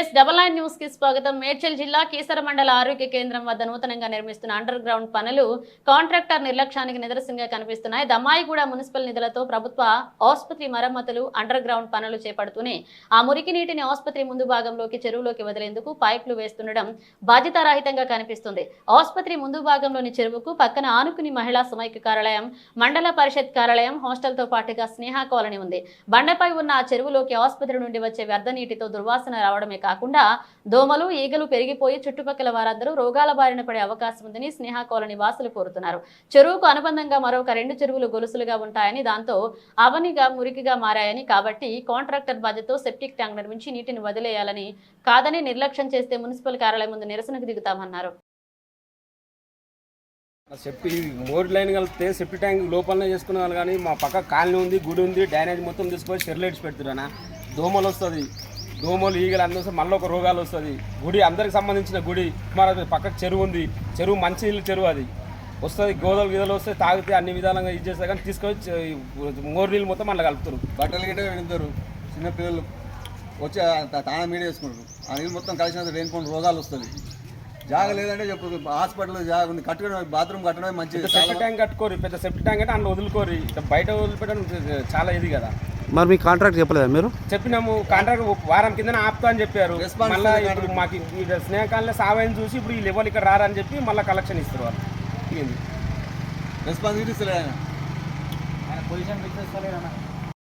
Yes double nine న్యూస్కి స్వాగతం. మేడ్చల్ జిల్లా కీసర మండల ఆరోగ్య కేంద్రం వద్ద నూతనంగా నిర్మిస్తున్న అండర్ గ్రౌండ్ పనులు కాంట్రాక్టర్ నిర్లక్ష్యానికి నిదర్శనంగా కనిపిస్తున్నాయి. దమ్మాయిగూడ మున్సిపల్ నిధులతో ప్రభుత్వ ఆసుపత్రి మరమ్మతులు అండర్ గ్రౌండ్ పనులు చేపడుతూనే ఆ మురికి నీటిని ఆసుపత్రి ముందు భాగంలోకి చెరువులోకి వదిలేందుకు పైపులు వేస్తుండడం బాధ్యతారహితంగా కనిపిస్తుంది. ఆసుపత్రి ముందు భాగంలోని చెరువుకు పక్కన ఆనుకుని మహిళా సమైక్య కార్యాలయం మండల పరిషత్ కార్యాలయం హాస్టల్తో పాటుగా స్నేహ కాలనీ ఉంది. బండపై ఉన్న ఆ చెరువులోకి ఆసుపత్రి నుండి వచ్చే వ్యర్థ నీటితో దుర్వాసన రావడమే కాకుండా దోమలు ఈగలు పెరిగిపోయి చుట్టుపక్కల వారందరూ రోగాల బారిన పడే అవకాశం ఉందని స్నేహ కాలనీ వాసులు కోరుతున్నారు. చెరువుకు అనుబంధంగా మరొక రెండు చెరువులు గొలుసులుగా ఉంటాయని దాంతో అవనిగా మురికిగా మారాయని కాబట్టి కాంట్రాక్టర్ బాధ్యతతో సెప్టిక్ ట్యాంక్ నిర్మించి నీటిని వదిలేయాలని కాదని నిర్లక్ష్యం చేస్తే మున్సిపల్ కార్యాలయం ముందు నిరసనకు దిగుతామన్నారు. సెప్టి మోర్ లైన్ కలిపితే సెప్టి ట్యాంక్ లోపలనే చేసుకునే వాళ్ళు కానీ మా పక్క కాలనీ ఉంది గుడి ఉంది డ్యానేజ్ మొత్తం తీసుకొని స్టెరిలైట్స్ పెడుతున్నా దోమలు వస్తుంది. దోమలు ఈగలు అందరూ వస్తే మళ్ళీ ఒక రోగాలు వస్తుంది. గుడి అందరికి సంబంధించిన గుడి. మరి పక్కకు చెరువు ఉంది. చెరువు మంచి నీళ్ళు చెరువు అది. వస్తుంది గోదలు గీదలు వస్తే తాగితే అన్ని విధాలుగా ఇది చేస్తారు కానీ తీసుకొని మోర్ నీళ్ళు మొత్తం మళ్ళీ కలుపుతారు బట్టలు గిట్ట వెళ్తారు చిన్నపిల్లలు వచ్చి తా- తాళం మీడ వేసుకుంటారు. ఆ నీళ్ళు మొత్తం కలిసినంత లేనిపోయిన రోగాలు వస్తుంది. జాగ లేదంటే చెప్పు హాస్పిటల్ జాగ ఉంది. కట్టుకోవడం బాత్రూమ్ కట్టడం మంచిది. సెప్టి ట్యాంక్ కట్టుకోరు. పెద్ద సెప్టి ట్యాంక్ అంటే అందులో వదులుకోరు. బయట వదిలిపెట్టడం చాలా ఇది కదా. మరి మీ కాంట్రాక్ట్ చెప్పలేదా మీరు? చెప్పినాము కాంట్రాక్ట్ వారం కింద ఆపుతా అని చెప్పారు. మళ్ళీ ఇప్పుడు మాకు స్నేహకాలంలో సావని చూసి ఇప్పుడు ఈ లెవెల్ ఇక్కడ రారని చెప్పి మళ్ళీ కలెక్షన్ ఇస్తారు వాళ్ళు. ఏంది రెస్పాన్సిబిలిటీ ఇస్తలేదు ఆయన? పొజిషన్